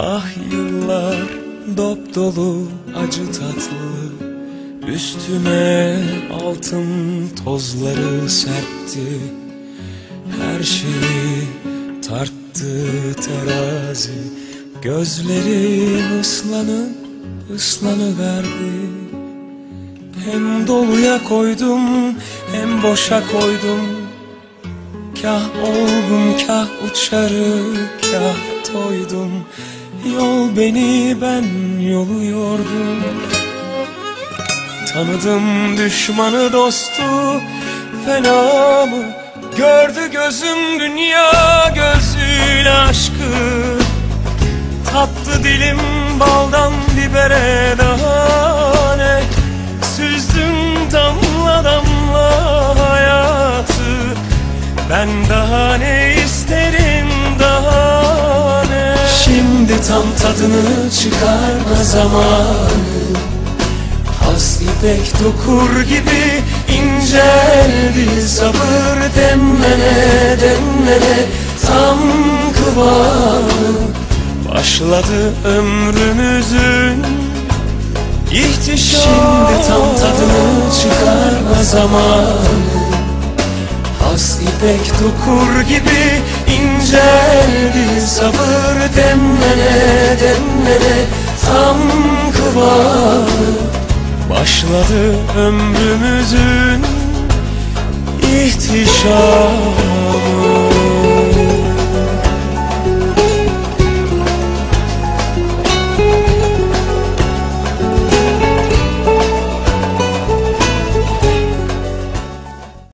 Ah yıllar dop dolu acı tatlı. Üstüme altın tozları serpti. Her şeyi tarttı terazi. Gözlerim ıslanıp ıslanıverdi. Hem doluya koydum hem boşa koydum. Kah olgun kah uçarı kah toydum Yol beni ben yolu yordum Tanıdım düşmanı dostu fena mı? Gördü gözüm dünya gözüyle aşkı. Tattı dilim baldan bibere daha ne? Süzdüm damla damla hayatı. Ben daha ne tam tadını çıkarma zamanı. Has ipek dokur gibi inceldi sabır demlene demlene tam kıvamı. Başladı ömrümüzün ihtişamı. Şimdi tam tadını çıkarma zamanı. Has ipek dokur gibi inceldi demlene tam kıvamı Başladı ömrümüzün ihtişamı